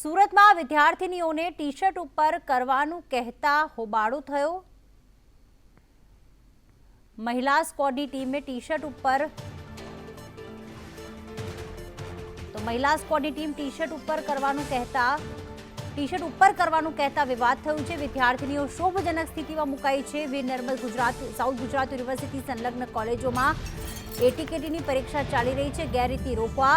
સુરતમાં વિદ્યાર્થિનીઓને T shirt ઉપર કરવાનું કહેતા હોબાળો થયો. મહિલા સ્કોડની ટીમે ટી શર્ટ ઉપર તો મહિલા સ્કોડની ટીમ ટી શર્ટ ઉપર કરવાનું કહેતા ટી શર્ટ ઉપર કરવાનું કહેતા વિવાદ થયું છે. વિદ્યાર્થીનીઓ શોભજનક સ્થિતિમાં મુકાઈ છે. વીર નર્મદ ગુજરાત, સાઉથ ગુજરાત યુનિવર્સિટી સંલગ્ન કોલેજોમાં એટીકેટીની પરીક્ષા ચાલી રહી છે. ગેરરીતિ રોકવા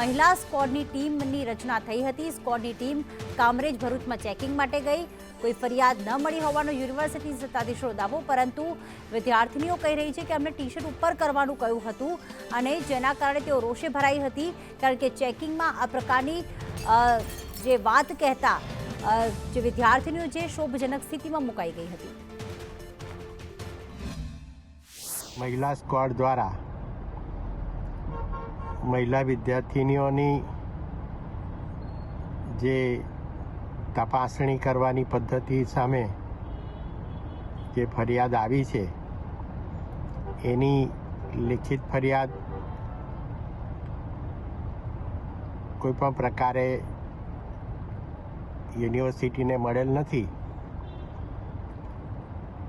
મહિલા સ્કોડની ટીમની રચના થઈ હતી. સ્કોડની ટીમ કામરેજ ભરૂચમાં ચેકિંગ માટે ગઈ. કોઈ ફરિયાદ ન મળી હોવાનો યુનિવર્સિટી સત્તાધીશો દાવો, પરંતુ વિદ્યાર્થીનીઓ કહી રહી છે કે અમને ટી શર્ટ ઉપર કરવાનું કહ્યું હતું અને જેના કારણે તેઓ રોષે ભરાઈ હતી, કારણ કે ચેકિંગમાં આ પ્રકારની જે વાત કહેતા જે વિદ્યાર્થીનીઓ છે શોભજનક સ્થિતિમાં મુકાઈ ગઈ હતી. મહિલા સ્કોડ દ્વારા મહિલા વિદ્યાર્થિનીઓની જે તપાસણી કરવાની પદ્ધતિ સામે જે ફરિયાદ આવી છે, એની લિખિત ફરિયાદ કોઈ પણ પ્રકારે યુનિવર્સિટીને મળેલ નથી.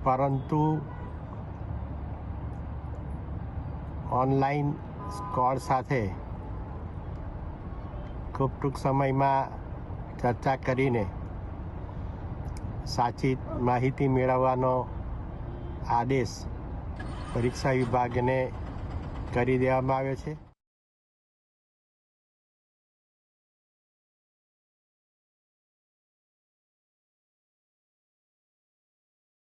પરંતુ ઓનલાઈન સ્કોડ સાથે ખૂબ ટૂંક સમયમાં ચર્ચા કરીને સાચી માહિતી મેળવવાનો આદેશ પરીક્ષા વિભાગને કરી દેવામાં આવ્યો છે.